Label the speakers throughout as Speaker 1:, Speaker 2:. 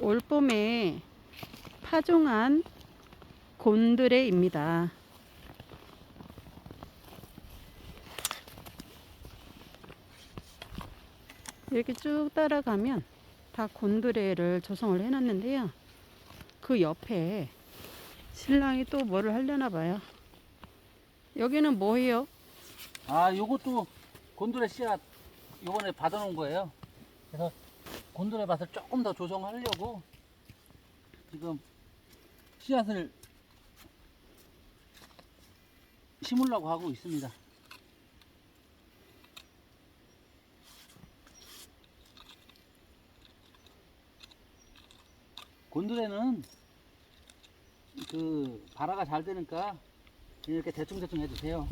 Speaker 1: 올 봄에 파종한 곤드레입니다. 이렇게 쭉 따라가면 다 곤드레를 조성을 해놨는데요. 그 옆에 신랑이 또 뭐를 하려나 봐요. 여기는 뭐예요?
Speaker 2: 아, 요것도 곤드레 씨앗 요번에 받아놓은 거예요. 그래서 곤드레 밭을 조금 더 조성하려고 지금 씨앗을 심으려고 하고 있습니다. 곤드레는 그 발화가 잘 되니까 이렇게 대충대충 해주세요.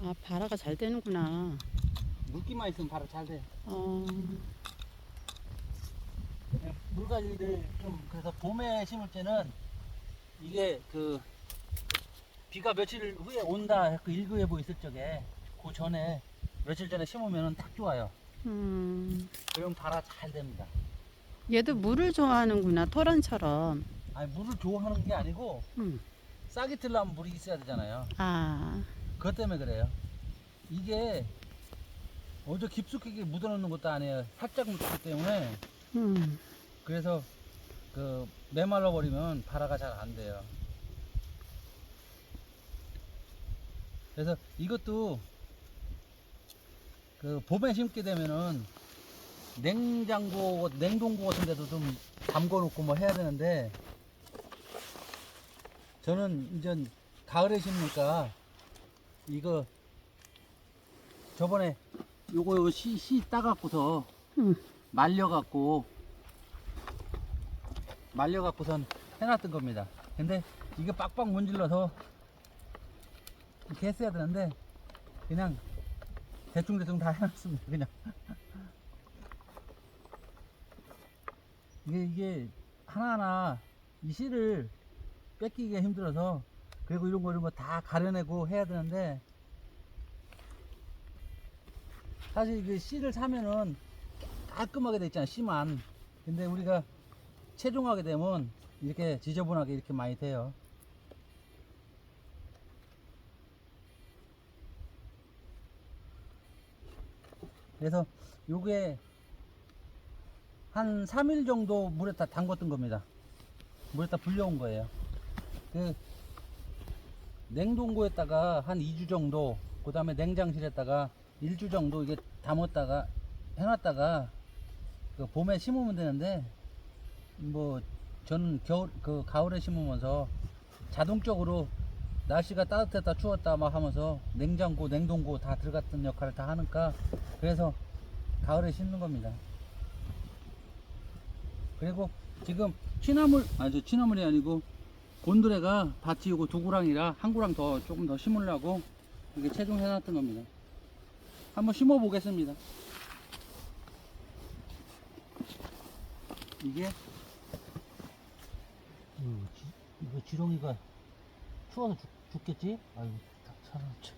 Speaker 1: 아, 발화가 잘 되는구나.
Speaker 2: 물기만 있으면 바로 잘 돼.
Speaker 1: 어,
Speaker 2: 물관리를 좀 그래서 봄에 심을 때는 이게 그 비가 며칠 후에 온다 그 일구예보 있을 적에 그 전에 며칠 전에 심으면 딱 좋아요.
Speaker 1: 음,
Speaker 2: 그럼 발화 잘 됩니다.
Speaker 1: 얘도 물을 좋아하는구나. 토란처럼.
Speaker 2: 아니 물을 좋아하는 게 아니고
Speaker 1: 음,
Speaker 2: 싹이 틀려면 물이 있어야 되잖아요.
Speaker 1: 아,
Speaker 2: 그것 때문에 그래요. 이게 어저 깊숙하게 묻어놓는 것도 아니에요. 살짝 묻기 때문에
Speaker 1: 음,
Speaker 2: 그래서 그 메말라 버리면 발화가 잘 안 돼요. 그래서 이것도 그 봄에 심게 되면은 냉장고, 냉동고 같은 데도 좀 담궈 놓고 뭐 해야 되는데 저는 이제 가을에 심으니까 이거 저번에 요거 씨, 씨 따갖고서
Speaker 1: 음.
Speaker 2: 말려갖고 말려갖고선 해놨던 겁니다. 근데 이게 빡빡 문질러서 이렇게 했어야 되는데 그냥 대충대충 다 해놨습니다. 그냥 이게 이게 하나하나 이 씨를 뺏기기가 힘들어서 그리고 이런 거 이런 거 다 가려내고 해야 되는데 사실 그 씨를 사면은 깔끔하게 돼 있잖아 씨만. 근데 우리가 체중하게 되면 이렇게 지저분하게 이렇게 많이 돼요. 그래서 요게 한 3일 정도 물에다 담궜던 겁니다. 물에다 불려온 거예요. 그 냉동고에다가 한 2주 정도 그 다음에 냉장실에다가 1주 정도 이게 담았다가 해놨다가 그 봄에 심으면 되는데 뭐 저는 겨울 그 가을에 심으면서 자동적으로 날씨가 따뜻했다 추웠다 막 하면서 냉장고 냉동고 다 들어갔던 역할을 다 하니까 그래서 가을에 심는 겁니다. 그리고 지금 취나물 아저 취나물이 아니고 곤드레가 밭이 요거 두 구랑이라 한 구랑 더 조금 더 심으려고 이렇게 체중해 놨던 겁니다. 한번 심어 보겠습니다. 이게 음, 지, 이거 지렁이가 추워서 죽, 죽겠지? 아이고 참 참.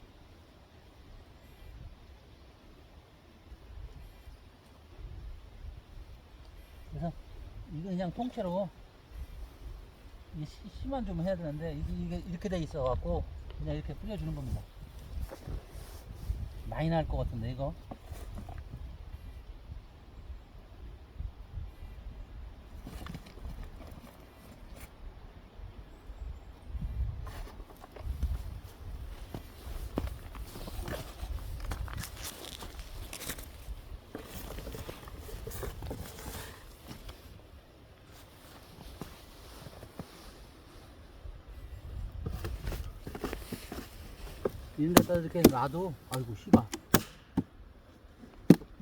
Speaker 2: 그래서 이거 그냥 통째로 씨- 씨만 좀 해야 되는데 이게, 이게 이렇게 돼 있어 갖고 그냥 이렇게 뿌려주는 겁니다. 많이 나을 것 같은데 이거. 이런 데다 이렇게 놔도 아이고 씨발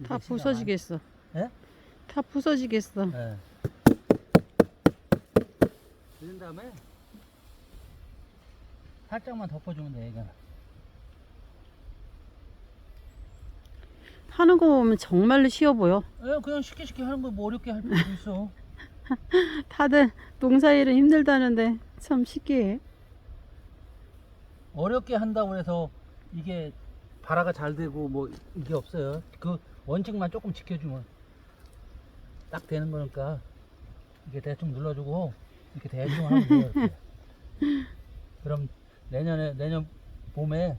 Speaker 1: 다 부서지겠어.
Speaker 2: 예?
Speaker 1: 다 부서지겠어.
Speaker 2: 예. 그런 다음에 살짝만 덮어주면 돼 이거는
Speaker 1: 하는 거 보면 정말로 쉬워 보여.
Speaker 2: 예, 그냥 쉽게 쉽게 하는 거 뭐 어렵게 할 필요 있어
Speaker 1: 다들 농사일은 힘들다는데 참 쉽게 해.
Speaker 2: 어렵게 한다고 해서 이게 발화가 잘 되고 뭐 이게 없어요 그 원칙만 조금 지켜주면 딱 되는 거니까 이렇게 대충 눌러주고 이렇게 대충 하면 돼요. 이렇게. 그럼 내년에 내년 봄에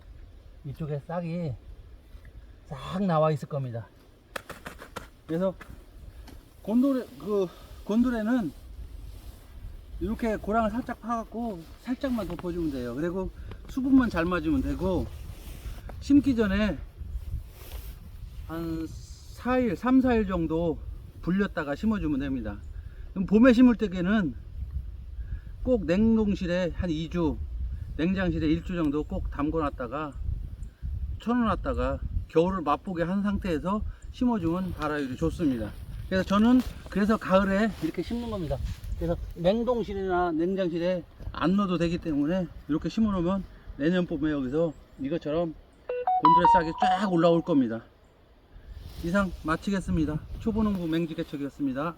Speaker 2: 이쪽에 싹이 싹 나와 있을 겁니다. 그래서 곤돌에 그 곤돌에는 이렇게 고랑을 살짝 파갖고 살짝만 덮어주면 돼요. 그리고 수분만 잘 맞으면 되고 심기 전에 한 4일, 3, 4일 정도 불렸다가 심어주면 됩니다. 그럼 봄에 심을 때에는 꼭 냉동실에 한 2주, 냉장실에 1주 정도 꼭 담궈놨다가 쳐놓았다가 겨울을 맛보게 한 상태에서 심어주면 발화율이 좋습니다. 그래서 저는 그래서 가을에 이렇게 심는 겁니다. 그래서 냉동실이나 냉장실에 안 넣어도 되기 때문에 이렇게 심어놓으면 내년 봄에 여기서 이것처럼 곤드레 싹이 쫙 올라올 겁니다. 이상 마치겠습니다. 초보 농부 맹지개척이었습니다.